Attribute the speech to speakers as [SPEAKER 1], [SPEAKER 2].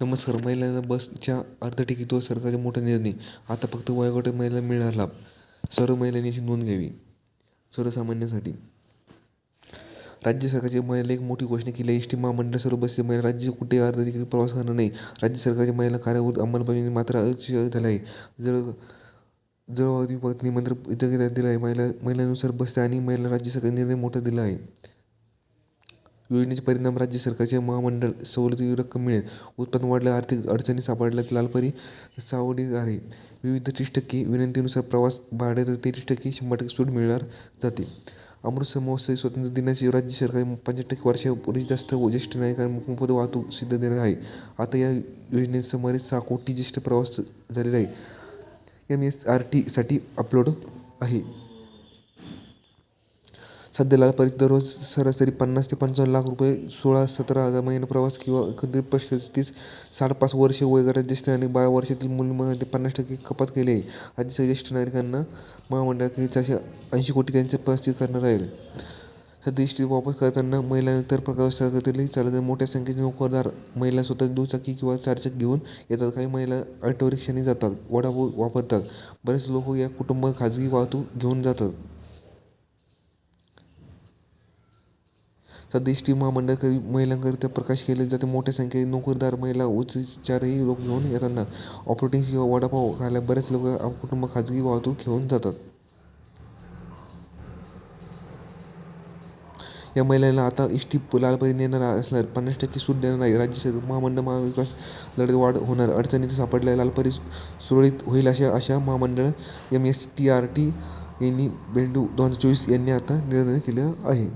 [SPEAKER 1] नमस्कार महिलांना बसच्या अर्ध तिकिटावर सरकारचा मोठा निर्णय. आता फक्त वयोगटात महिला मिळणार लाभ. सर्व महिलांनी याची नोंद घ्यावी. सर्वसामान्यांसाठी. राज्य सरकारची महिला एक मोठी घोषणा केली आहे. एस टी महामंडळ सर्व बसचे महिला राज्य कुठे अर्ध तिकीट प्रवास करणार नाही? राज्य सरकारच्या महिला कार्यावर अंमलबजावणी मात्र अयशस्वी झाली आहे. जळ जळवादी पत्नी मंत्र इथं दिलं आहे. महिला महिलांनुसार बसते आणि महिला राज्य सरकार निर्णय मोठा दिला आहे. योजनेचे परिणाम राज्य सरकारचे महामंडळ सवलतीची रक्कम मिळेल. उत्पन्न वाढलं आर्थिक अडचणी सापडल्या लालपरी सावडी आहे. विविध तीस टक्के विनंतीनुसार प्रवास भाड्यात तेवीस टक्के शंभर टक्के सूट मिळणार जाते अमृतसर महोत्सवी स्वातंत्र्य दिनाची राज्य सरकार पंच्याहत्तर टक्के वर्षापूर्वी जास्त ज्येष्ठ नागरिकांना मोफत वाहतूक सिद्ध देणार आहे. आता या योजनेत सुमारे सहा कोटी ज्येष्ठ प्रवास झालेला आहे. एम एस आर टीसाठी अपलोड आहे. सध्या लालपरीत दररोज सरासरी पन्नास ते पंचावन्न लाख रुपये सोळा सतरा हजार महिना प्रवास किंवा कधी पस्तीस साडेपाच वर्षे वगैरे ज्येष्ठ आणि बारा वर्षातील मुलींमध्ये पन्नास टक्के कपात केली आहे. राज्याच्या ज्येष्ठ नागरिकांना महामंडळाकडे चारशे ऐंशी कोटी त्यांचे पस्तीस करणार आहे सध्या एस वापस वापर करताना महिला इतर प्रवासातील चालत मोठ्या संख्येचे नोकरदार महिला स्वतः दुचाकी किंवा चारचाकी घेऊन येतात. काही महिला ऑटो रिक्षाने जातात वडापाव वापरतात. बरेच लोक या कुटुंब खाजगी वाहतूक घेऊन जातात. सध्या एस टी महामंडळाकडे महिलांकरिता प्रकाश केले जाते. मोठ्या संख्येने नोकरदार महिला उच्चचारही लोक घेऊन येताना ऑपरेटिंग किंवा वडापाव खायला बरेच लोक कुटुंब खाजगी वाहतूक घेऊन जातात. या महिलांना आता एस टी लालपरी नेणार असणार पन्नास टक्के सूट देणार आहे राज्य सरकार महामंडळ महाविकास लढत वाढ होणार. अडचणीत सापडल्या लालपरी सुरळीत होईल अशा अशा महामंडळ M S T R T यांनी बेंडू दोन हजार चोवीस यांनी आता निर्णय केला आहे.